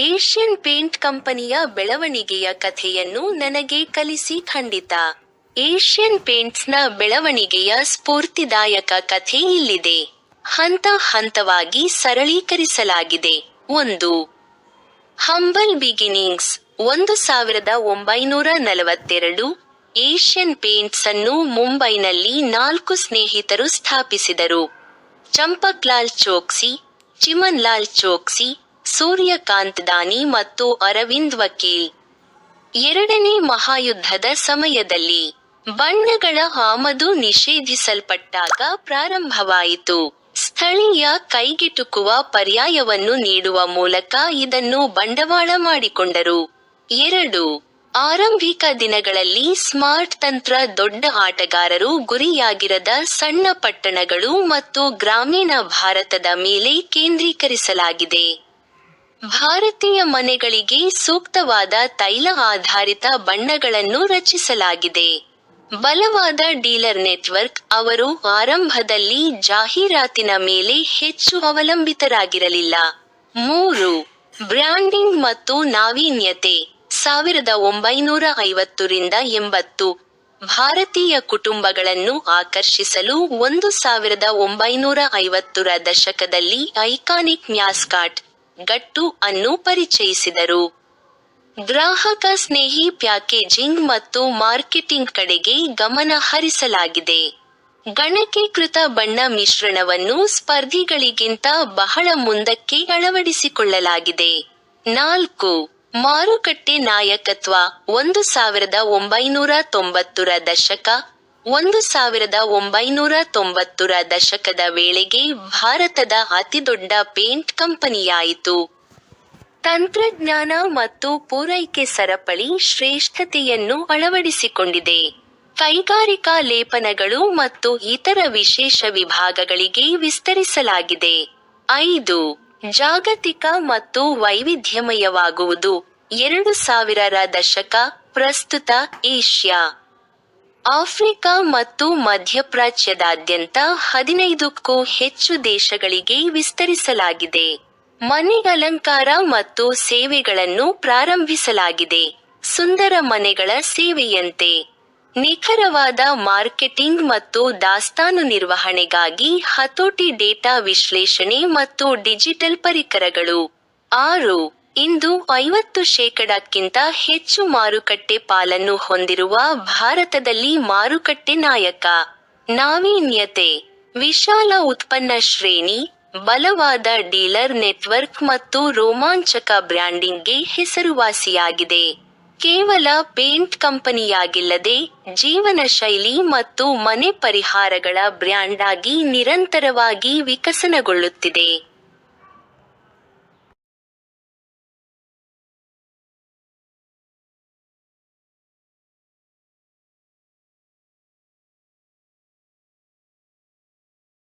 Asian paint ಕಂಪನಿಯ ಬೆಳವಣಿಗೆಯ ಕಥೆಯನ್ನು ನನಗೆ ಕಲಿಸಿ ಖಂಡಿತ. ಏಷ್ಯನ್ ಪೇಂಟ್ಸ್ನ ಬೆಳವಣಿಗೆಯ ಸ್ಫೂರ್ತಿದಾಯಕ ಕಥೆ ಇಲ್ಲಿದೆ. ಹಂತ ಹಂತವಾಗಿ ಸರಳೀಕರಿಸಲಾಗಿದೆ. ಒಂದು ಹಂಬಲ್ ಬಿಗಿನಿಂಗ್ಸ್ ಒಂದು ಸಾವಿರದ ಒಂಬೈನೂರ ನಲವತ್ತೆರಡು ಏಷ್ಯನ್ ಪೇಂಟ್ಸ್ ಅನ್ನು ಮುಂಬೈನಲ್ಲಿ ನಾಲ್ಕು ಸ್ನೇಹಿತರು ಸ್ಥಾಪಿಸಿದರು. ಚಂಪಕ್ಲಾಲ್ ಚೋಕ್ಸಿ ಚಿಮನ್ ಲಾಲ್ ಚೋಕ್ಸಿ, ಸೂರ್ಯಕಾಂತ್ ದಾನಿ ಮತ್ತು ಅರವಿಂದ್ ವಕೀಲ್. ಎರಡನೇ ಮಹಾಯುದ್ಧದ ಸಮಯದಲ್ಲಿ ಬಣ್ಣಗಳ ಆಮದು ನಿಷೇಧಿಸಲ್ಪಟ್ಟಾಗ ಪ್ರಾರಂಭವಾಯಿತು. ಸ್ಥಳೀಯ ಕೈಗೆಟುಕುವ ಪರ್ಯಾಯವನ್ನು ನೀಡುವ ಮೂಲಕ ಇದನ್ನು ಬಂಡವಾಳ ಮಾಡಿಕೊಂಡರು. ಎರಡು. ಆರಂಭಿಕ ದಿನಗಳಲ್ಲಿ ಸ್ಮಾರ್ಟ್ ತಂತ್ರ ದೊಡ್ಡ ಆಟಗಾರರು ಗುರಿಯಾಗಿರದ ಸಣ್ಣ ಪಟ್ಟಣಗಳು ಮತ್ತು ಗ್ರಾಮೀಣ ಭಾರತದ ಮೇಲೆ ಕೇಂದ್ರೀಕರಿಸಲಾಗಿದೆ. ಭಾರತೀಯ ಮನೆಗಳಿಗೆ ಸೂಕ್ತವಾದ ತೈಲ ಆಧಾರಿತ ಬಣ್ಣಗಳನ್ನು ರಚಿಸಲಾಗಿದೆ. ಬಲವಾದ ಡೀಲರ್ ನೆಟ್ವರ್ಕ್ ಅವರು ಆರಂಭದಲ್ಲಿ ಜಾಹೀರಾತಿನ ಮೇಲೆ ಹೆಚ್ಚು ಅವಲಂಬಿತರಾಗಿರಲಿಲ್ಲ. ಮೂರು. ಬ್ರ್ಯಾಂಡಿಂಗ್ ಮತ್ತು ನಾವೀನ್ಯತೆ. ಸಾವಿರದ ಒಂಬೈನೂರ ಐವತ್ತರಿಂದ ಎಂಬತ್ತು. ಭಾರತೀಯ ಕುಟುಂಬಗಳನ್ನು ಆಕರ್ಷಿಸಲು ಒಂದು ಸಾವಿರದ ಒಂಬೈನೂರ ಐವತ್ತರ ದಶಕದಲ್ಲಿ ಐಕಾನಿಕ್ ಮ್ಯಾಸ್ಕಾಟ್, ಗಟ್ಟು ಅನ್ನು ಪರಿಚಯಿಸಿದರು. ಗ್ರಾಹಕ ಸ್ನೇಹಿ ಪ್ಯಾಕೇಜಿಂಗ್ ಮತ್ತು ಮಾರ್ಕೆಟಿಂಗ್ ಕಡೆಗೆ ಗಮನ ಹರಿಸಲಾಗಿದೆ. ಗಣಕೀಕೃತ ಬಣ್ಣ ಮಿಶ್ರಣವನ್ನು ಸ್ಪರ್ಧಿಗಳಿಗಿಂತ ಬಹಳ ಮುಂದಕ್ಕೆ ಅಳವಡಿಸಿಕೊಳ್ಳಲಾಗಿದೆ. ನಾಲ್ಕು ಮಾರುಕಟ್ಟೆ ನಾಯಕತ್ವ ಒಂದು ಸಾವಿರದ ಒಂಬೈನೂರ ತೊಂಬತ್ತರ ದಶಕ, ಒಂದು ಸಾವಿರದ ಒಂಬೈನೂರ ತೊಂಬತ್ತರ ದಶಕದ ವೇಳೆಗೆ ಭಾರತದ ಅತಿದೊಡ್ಡ ಪೇಂಟ್ ಕಂಪನಿಯಾಯಿತು. ತಂತ್ರಜ್ಞಾನ ಮತ್ತು ಪೂರೈಕೆ ಸರಪಳಿ ಶ್ರೇಷ್ಠತೆಯನ್ನು ಅಳವಡಿಸಿಕೊಂಡಿದೆ. ಕೈಗಾರಿಕಾ ಲೇಪನಗಳು ಮತ್ತು ಇತರ ವಿಶೇಷ ವಿಭಾಗಗಳಿಗೆ ವಿಸ್ತರಿಸಲಾಗಿದೆ. ಐದು ಜಾಗತಿಕ ಮತ್ತು ವೈವಿಧ್ಯಮಯವಾಗುವುದು. ಎರಡು ಸಾವಿರರ ದಶಕ ಪ್ರಸ್ತುತ ಏಷ್ಯಾ. ಆಫ್ರಿಕಾ ಮತ್ತು ಮಧ್ಯಪ್ರಾಚ್ಯದಾದ್ಯಂತ ಹದಿನೈದಕ್ಕೂ ಹೆಚ್ಚು ದೇಶಗಳಿಗೆ ವಿಸ್ತರಿಸಲಾಗಿದೆ. ಮನೆಗಲಂಕಾರ ಮತ್ತು ಸೇವೆಗಳನ್ನು ಪ್ರಾರಂಭಿಸಲಾಗಿದೆ. ಸುಂದರ ಮನೆಗಳ ಸೇವೆಯಂತೆ. ನಿಖರವಾದ ಮಾರ್ಕೆಟಿಂಗ್ ಮತ್ತು ದಾಸ್ತಾನು ನಿರ್ವಹಣೆಗಾಗಿ ಹತೋಟಿ ಡೇಟಾ ವಿಶ್ಲೇಷಣೆ ಮತ್ತು ಡಿಜಿಟಲ್ ಪರಿಕರಗಳು. ಆರು, ಇಂದು ಐವತ್ತು ಶೇಕಡಕ್ಕಿಂತ ಹೆಚ್ಚು ಮಾರುಕಟ್ಟೆ ಪಾಲನ್ನು ಹೊಂದಿರುವ ಭಾರತದಲ್ಲಿ ಮಾರುಕಟ್ಟೆ ನಾಯಕ. ನಾವೀನ್ಯತೆ, ವಿಶಾಲ ಉತ್ಪನ್ನ ಶ್ರೇಣಿ, ಬಲವಾದ ಡೀಲರ್ ನೆಟ್ವರ್ಕ್ ಮತ್ತು ರೋಮಾಂಚಕ ಬ್ರ್ಯಾಂಡಿಂಗ್ಗೆ ಹೆಸರುವಾಸಿಯಾಗಿದೆ. ಕೇವಲ ಪೇಂಟ್ ಕಂಪನಿಯಾಗಿಲ್ಲದೆ ಜೀವನ ಶೈಲಿ ಮತ್ತು ಮನೆ ಪರಿಹಾರಗಳ ಬ್ರ್ಯಾಂಡ್ ಆಗಿ ನಿರಂತರವಾಗಿ ವಿಕಸನಗೊಳ್ಳುತ್ತಿದೆ.